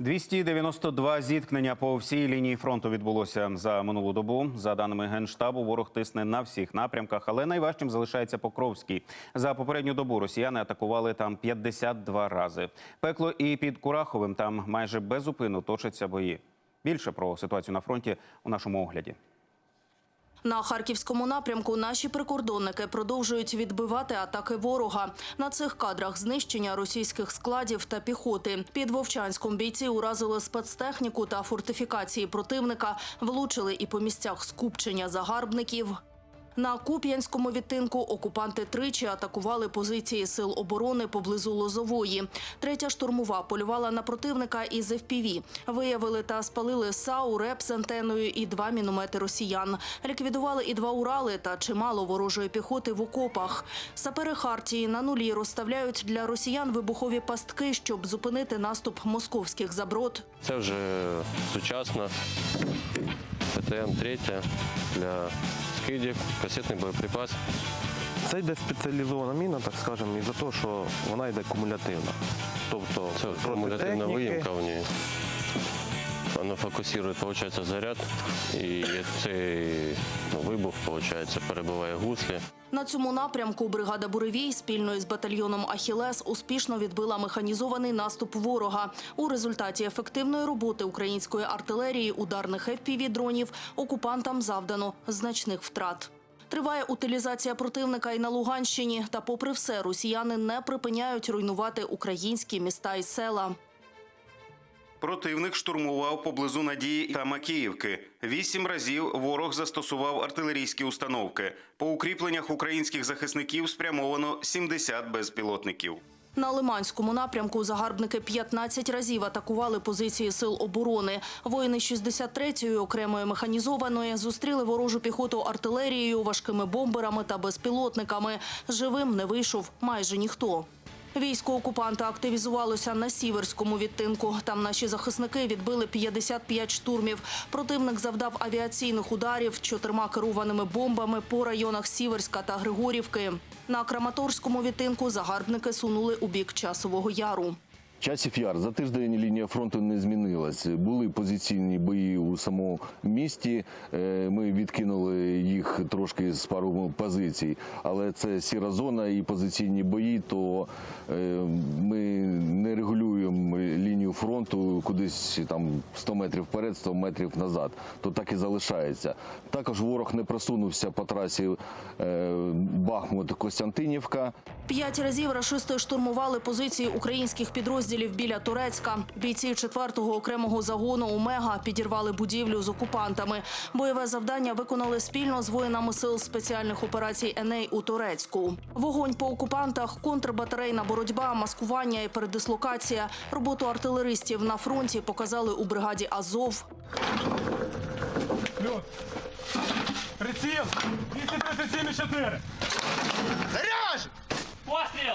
292 зіткнення по всій лінії фронту відбулося за минулу добу. За даними генштабу, ворог тисне на всіх напрямках, але найважчим залишається Покровський. За попередню добу росіяни атакували там 52 рази. Пекло і під Кураховим там майже безупинно точаться бої. Більше про ситуацію на фронті у нашому огляді. На харківському напрямку наші прикордонники продовжують відбивати атаки ворога. На цих кадрах знищення російських складів та піхоти. Під Вовчанськом бійці уразили спецтехніку та фортифікації противника, влучили і по місцях скупчення загарбників. На Куп'янському відтинку окупанти тричі атакували позиції сил оборони поблизу Лозової. Третя штурмова полювала на противника із ФПВ. Виявили та спалили САУ, РЕП з антеною і два міномети росіян. Ліквідували і два Урали та чимало ворожої піхоти в окопах. Сапери Хартії на нулі розставляють для росіян вибухові пастки, щоб зупинити наступ московських заброд. Це вже сучасно. ПТМ-3 для скидів, касетний боєприпас. Це йде спеціалізована міна, так скажемо, і за те, що вона йде кумулятивна. Тобто Це проти кумулятивна техніки, виїмка в ній. Воно фокусує, виходить, заряд, і цей ну, вибух, виходить, перебиває гуслі. На цьому напрямку бригада Буревій спільно із батальйоном Ахілес успішно відбила механізований наступ ворога. У результаті ефективної роботи української артилерії ударних fpv дронів окупантам завдано значних втрат. Триває утилізація противника і на Луганщині. Та, попри все, росіяни не припиняють руйнувати українські міста і села. Противник штурмував поблизу Надії та Макіївки. Вісім разів ворог застосував артилерійські установки. По укріпленнях українських захисників спрямовано 70 безпілотників. На Лиманському напрямку загарбники 15 разів атакували позиції сил оборони. Воїни 63-ї окремої механізованої зустріли ворожу піхоту артилерією, важкими бомберами та безпілотниками. Живим не вийшов майже ніхто. Військо окупанта активізувалося на сіверському відтинку. Там наші захисники відбили 55 штурмів. Противник завдав авіаційних ударів чотирма керованими бомбами по районах Сіверська та Григорівки. На Краматорському відтинку загарбники сунули у бік часового яру. Часів яр за тиждень лінія фронту не змінилась. Були позиційні бої у самому місті. Е, Ми відкинули їх трошки з пару позицій, але це сіра зона і позиційні бої. То е, ми не регулюємо лінію фронту кудись там 100 метрів вперед, 100 метрів назад. То так і залишається. Також ворог не просунувся по трасі е, Бахмут-Костянтинівка. П'ять разів рашисти штурмували позиції українських підрозділів біля Турецька. Бійці 4-го окремого загону Омега підірвали будівлю з окупантами. Бойове завдання виконали спільно з воїнами сил спеціальних операцій Еней у Турецьку. Вогонь по окупантах, контрбатарейна боротьба, маскування і передислокація. Роботу артилеристів на фронті показали у бригаді Азов. Приціл! 237,4. Постріл!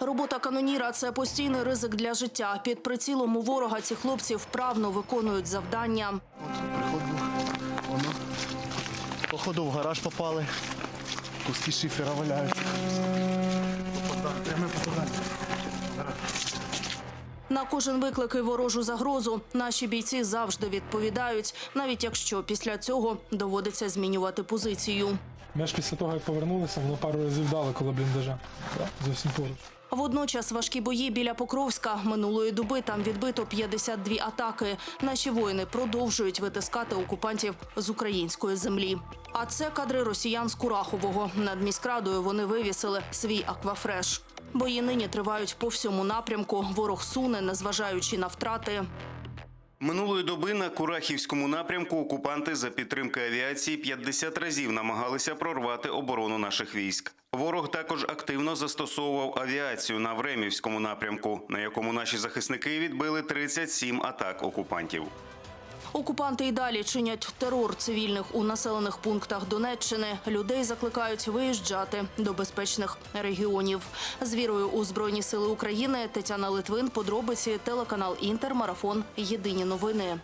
Робота каноніра це постійний ризик для життя. Під прицілом у ворога ці хлопці вправно виконують завдання. Воно. Походу в гараж попали. Куски шифера валяються. Пряме попадання. На кожен виклик і ворожу загрозу наші бійці завжди відповідають, навіть якщо після цього доводиться змінювати позицію. Ми ж після того, як повернулися, воно пару разів дали коло бліндажа. Зовсім поруч. Водночас важкі бої біля Покровська минулої доби там відбито 52 атаки. Наші воїни продовжують витискати окупантів з української землі. А це кадри росіян з Курахового. Над міськрадою вони вивісили свій аквафреш. Бої нині тривають по всьому напрямку. Ворог суне, незважаючи на втрати. Минулої доби на Курахівському напрямку окупанти за підтримки авіації 50 разів намагалися прорвати оборону наших військ. Ворог також активно застосовував авіацію на Времівському напрямку, на якому наші захисники відбили 37 атак окупантів. Окупанти й далі чинять терор цивільних у населених пунктах Донеччини. Людей закликають виїжджати до безпечних регіонів. З вірою у Збройні Сили України Тетяна Литвин, подробиці, телеканал Інтер, марафон. Єдині новини.